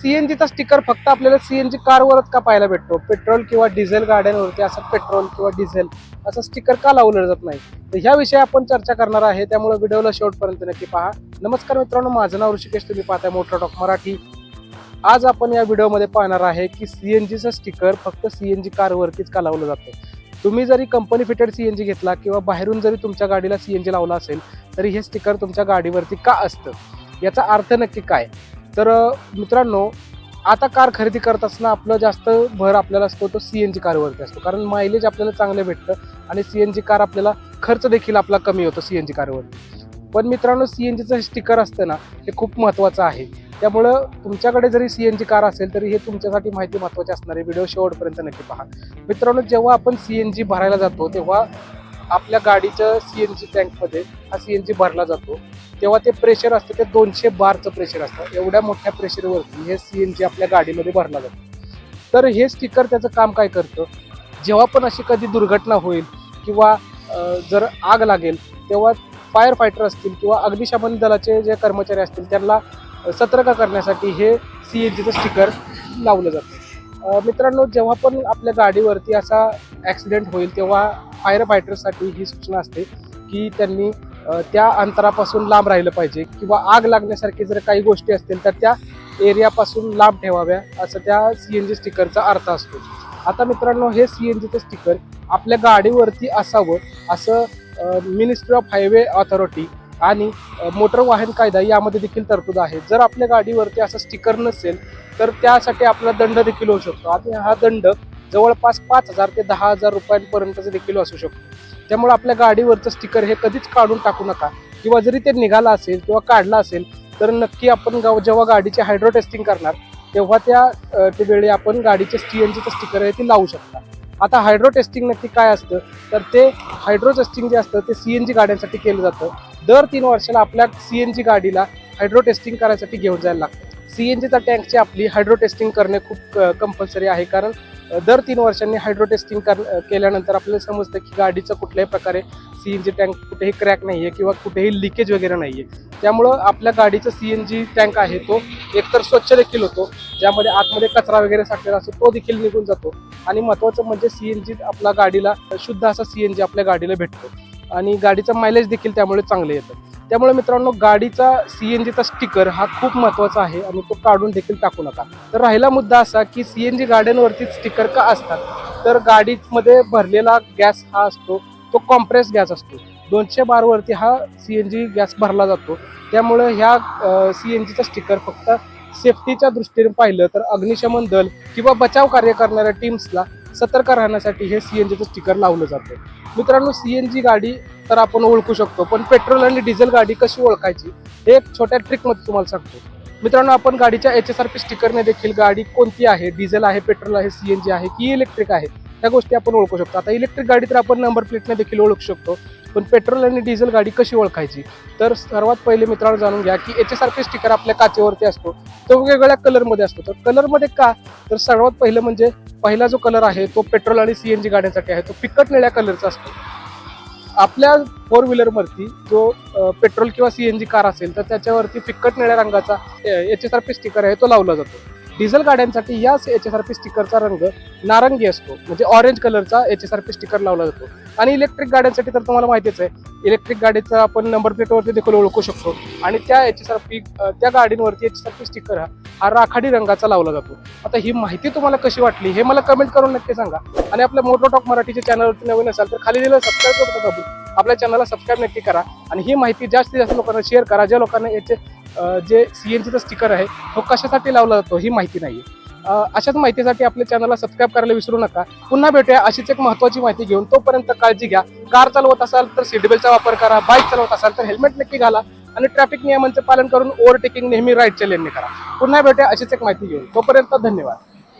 सीएनजीचा sticker फक्त आपल्याला CNG कारवरच का पाहायला भेटतो? पेट्रोल किंवा डिझेल गाड्यांवरती असं पेट्रोल किंवा डिझेल असं स्टिकर का लावलं जात नाही? तर ह्या विषयी आपण चर्चा करणार आहे. त्यामुळे व्हिडिओला शेवटपर्यंत नक्की पहा. नमस्कार मित्रांनो माझं नाव ऋषिकेश. तुम्ही पाहताय मोटर टॉक मराठी. आज आपण या व्हिडिओमध्ये पाहणार आहे की सीएनजीचं स्टिकर फक्त सीएनजी कारवरतीच का लावलं जातं? तुम्ही जरी कंपनी फिटेड सीएनजी घेतला किंवा बाहेरून जरी तुमच्या गाडीला सीएनजी लावला असेल तरी हे स्टिकर तुमच्या गाडीवरती का असतं? याचा अर्थ नक्की काय? तर मित्रांनो आता कार खरेदी करत असताना आपलं जास्त भर आपल्याला असतो तो सी एन जी कारवरती असतो. कारण मायलेज आपल्याला चांगलं भेटतं आणि सी एन जी कार आपल्याला खर्च देखील आपला कमी होतो सी एन जी कारवरती. पण मित्रांनो सी एन जीचं स्टिकर असतं ना हे खूप महत्त्वाचं आहे. त्यामुळं तुमच्याकडे जरी सी एन जी कार असेल तरी हे तुमच्यासाठी माहिती महत्त्वाची असणार आहे. व्हिडिओ शेवटपर्यंत नक्की पहा. मित्रांनो जेव्हा आपण सी एन जी भरायला जातो तेव्हा आपल्या गाडीच्या सी एन जी टँकमध्ये हा सी एन जी भरला जातो. तेव्हा ते प्रेशर असतं ते दोनशे बारचं प्रेशर असतं. एवढ्या मोठ्या प्रेशरवरती हे सी एन जी आपल्या गाडीमध्ये भरला जातं. तर हे स्टिकर त्याचं काम काय करतं? जेव्हा पण अशी कधी दुर्घटना होईल किंवा जर आग लागेल तेव्हा फायर फायटर असतील किंवा अग्निशमन दलाचे जे कर्मचारी असतील त्यांना सतर्क करण्यासाठी हे सी एन जीचं स्टिकर लावलं जातं. मित्रांनो जेव्हा पण आपल्या गाडीवरती असा ॲक्सिडेंट होईल तेव्हा फायर फायटरसाठी ही सूचना असते की त्यांनी त्या अंतरापासून लांब राहिलं पाहिजे किंवा आग लागण्यासारखी जर काही गोष्टी असतील तर त्या एरियापासून लांब ठेवाव्या असं त्या सी एन जी स्टिकरचा अर्थ असतो. आता मित्रांनो हे सी एन जीचं स्टिकर आपल्या गाडीवरती असावं असं मिनिस्ट्री ऑफ हायवे ऑथॉरिटी आणि मोटर वाहन कायदा यामध्ये देखील तरतूद आहे. जर आपल्या गाडीवरती असं स्टिकर नसेल तर त्यासाठी आपला दंड देखील होऊ शकतो. आणि हा दंड जवळपास पाच हजार ते दहा हजार रुपयांपर्यंतचं देखील असू शकतो. त्यामुळे आपल्या गाडीवरचं स्टिकर हे कधीच काढून टाकू नका. किंवा जरी ते निघाला असेल किंवा काढला असेल तर नक्की आपण गाव जेव्हा गाडीची हायड्रो टेस्टिंग करणार तेव्हा त्या ते वेळी आपण गाडीचे सी एन जीचं स्टिकर आहे ते लावू शकता. आता हायड्रो टेस्टिंग नक्की काय असतं? तर ते हायड्रो टेस्टिंग जे असतं ते सी एन जी गाड्यांसाठी केलं जातं. दर तीन वर्षाला आपल्या सी एन जी गाडीला हायड्रो टेस्टिंग करायसाठी घेऊन जायला लागतं. सी एन जीचा टँकची आपली हायड्रो टेस्टिंग करणे खूप कंपल्सरी आहे. कारण दर तीन वर्षांनी हायड्रो टेस्टिंग कर केल्यानंतर आपल्याला समजतं की गाडीचं कुठल्याही प्रकारे सी एन जी टँक कुठेही क्रॅक नाही आहे किंवा कुठेही लिकेज वगैरे नाही आहे त्यामुळं आपल्या गाडीचं सी एन जी टँक आहे तो एकतर स्वच्छ देखील होतो ज्यामध्ये आतमध्ये कचरा वगैरे साठलेला असतो तो देखील निघून जातो. आणि महत्त्वाचं म्हणजे सी एन जी आपल्या गाडीला शुद्ध असा सी एन जी आपल्या गाडीला भेटतो. आणि गाडीचं मायलेज देखील त्यामुळे चांगलं येतं. त्यामुळे मित्रांनो गाडीचा सी एन जीचा स्टिकर हा खूप महत्त्वाचा आहे आणि तो काढून देखील टाकू नका. तर राहिला मुद्दा असा की सी एन जी गाड्यांवरती स्टिकर का असतात? तर गाडीमध्ये भरलेला गॅस हा असतो तो कॉम्प्रेस गॅस असतो. दोनशे बारवरती हा सी एन जी गॅस भरला जातो. त्यामुळं ह्या सी एन जीचा स्टिकर फक्त सेफ्टीच्या दृष्टीने पाहिलं तर अग्निशमन दल किंवा बचाव कार्य करणाऱ्या टीम्सला सतर्क राहण्यासाठी हे सी एन जीचं स्टिकर लावलं जातं. मित्रांनो सी एन जी गाडी तर आपण ओळखू शकतो पण पेट्रोल आणि डिझेल गाडी कशी ओळखायची हे एक छोट्या ट्रिकमध्ये तुम्हाला सांगतो. मित्रांनो आपण गाडीच्या एच एस आर पी स्टिकरने देखील गाडी कोणती आहे डिझेल आहे पेट्रोल आहे सी एन जी आहे की इलेक्ट्रिक आहे त्या गोष्टी आपण ओळखू शकतो. आता इलेक्ट्रिक गाडी तर आपण नंबर प्लेटने देखील ओळखू शकतो. पण पेट्रोल आणि डिझेल गाडी कशी ओळखायची? तर सर्वात पहिले मित्रांनो जाणून घ्या की एच एस स्टिकर आपल्या काचेवरती असतो. तो वेगवेगळ्या कलरमध्ये असतो. तर कलरमध्ये का? तर सर्वात पहिलं म्हणजे पहिला जो कलर आहे तो पेट्रोल आणि सी एन जी गाड्यांसाठी आहे. तो फिकट निळ्या कलरचा असतो. आपल्या फोर व्हीलरवरती जो पेट्रोल किंवा सी एन जी कार असेल तर त्याच्यावरती फिक्कट निळ्या रंगाचा एच स्टिकर आहे तो लावला जातो. डिझेल गाड्यांसाठी याच एच एस आर पी स्टिकरचा रंग नारंगी असतो. म्हणजे ऑरेंज कलरचा H S R P sticker लावला जातो. आणि इलेक्ट्रिक गाड्यांसाठी तर तुम्हाला माहितीच आहे इलेक्ट्रिक गाडीचा आपण नंबर प्लेटवरती देखील ओळखू शकतो. आणि त्या एच एस आर पी त्या गाडींवरती H S R P sticker हा हा राखाडी रंगाचा लावला जातो. आता ही माहिती तुम्हाला कशी वाटली हे मला कमेंट करून नक्की सांगा. आणि आपल्या मोटो टॉक मराठीच्या चॅनलवरती नवीन असाल तर खाली दिलं सबस्क्राईब करतो आपल्या चॅनलला सबस्क्राईब नक्की करा. आणि ही माहिती जास्तीत जास्त लोकांना शेअर करा. ज्या लोकांना याचे जे सी एन जीचा स्टिकर आहे तो कशासाठी लावला जातो ही माहिती नाही आहे अशाच माहितीसाठी आपल्या चॅनलला सबस्क्राईब करायला विसरू नका. पुन्हा भेटूया अशीच एक महत्त्वाची माहिती घेऊन. तोपर्यंत काळजी घ्या. कार चालवत असाल तर सीटबेल्टचा वापर करा. बाईक चालवत असाल तर हेल्मेट नक्की घाला आणि ट्रॅफिक नियमांचे पालन करून ओव्हरटेकिंग नेहमी राईटच्या लेनने करा. पुन्हा भेटूया अशीच एक माहिती घेऊन. तोपर्यंत धन्यवाद.